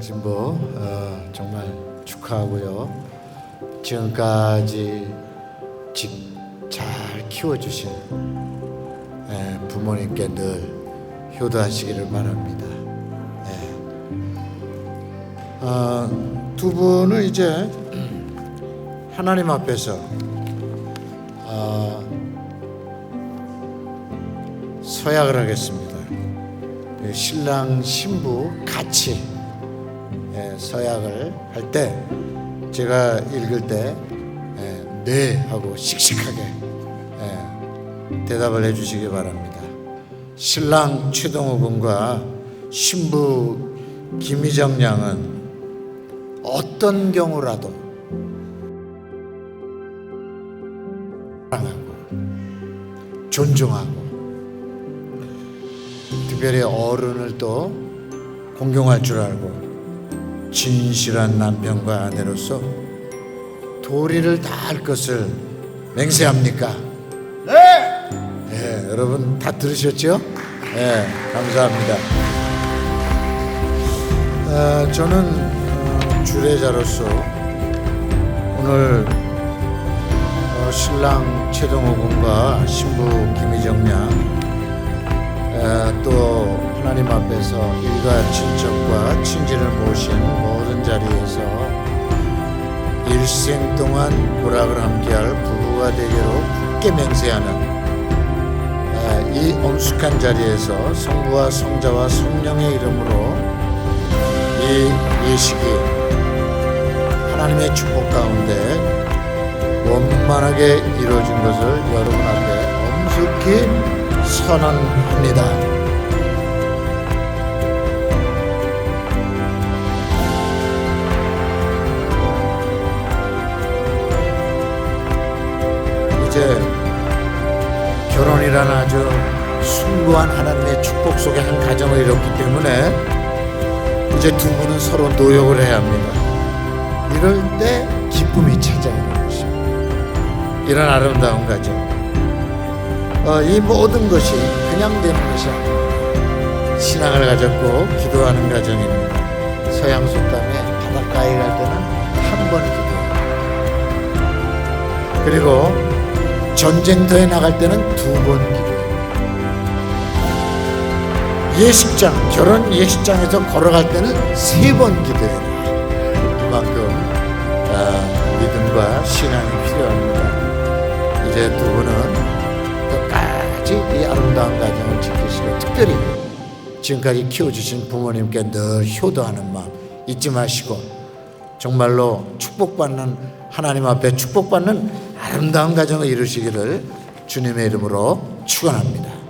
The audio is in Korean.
신부 어, 정말 축하하고요. 지금까지 집 잘 키워주신 예, 부모님께 늘 효도하시기를 바랍니다. 예. 어, 두 분은 이제 하나님 앞에서 어, 서약을 하겠습니다. 예, 신랑 신부 같이 예, 서약을 할 때 제가 읽을 때 예, 네 하고 씩씩하게 예, 대답을 해주시기 바랍니다. 신랑 최동호 군과 신부 김희정 양은 어떤 경우라도 사랑하고 존중하고 특별히 어른을 또 공경할 줄 알고 진실한 남편과 아내로서 도리를 다할 것을 맹세합니까? 네. 예, 여러분 다 들으셨죠? 예, 감사합니다. 어, 저는 어, 주례자로서 오늘 어, 신랑 최동호 군과 신부 김희정 양 에, 또 하나님 앞에서 일가 친척과 친지를 모신 모든 자리에서 일생 동안 보락을 함께할 부부가 되기로 굳게 맹세하는 에, 이 엄숙한 자리에서 성부와 성자와 성령의 이름으로 이 예식이 하나님의 축복 가운데 원만하게 이루어진 것을 여러분 앞에 엄숙히 선언합니다. 이제 결혼이란 아주 숭고한 하나님의 축복 속에 한 가정을 이뤘기 때문에 이제 두 분은 서로 노력을 해야 합니다. 이럴 때 기쁨이 찾아오는 것입니다. 이런 아름다운 가정. 어, 이 모든 것이 그냥 되는 것이 아니에요. 신앙을 가졌고 기도하는 가정입니다. 서양 속담에 바닷가에 갈 때는 한 번 기도해요. 그리고 전쟁터에 나갈 때는 두 번 기도해요. 예식장, 결혼 예식장에서 걸어갈 때는 세 번 기도해요. 그만큼 아, 믿음과 신앙이 필요합니다. 이제 두 분은 끝까지 이 아름다운 가정을 지키시고 특별히 지금까지 키워주신 부모님께 늘 효도하는 마음 잊지 마시고 정말로 축복받는 하나님 앞에 축복받는 아름다운 가정을 이루시기를 주님의 이름으로 축원합니다.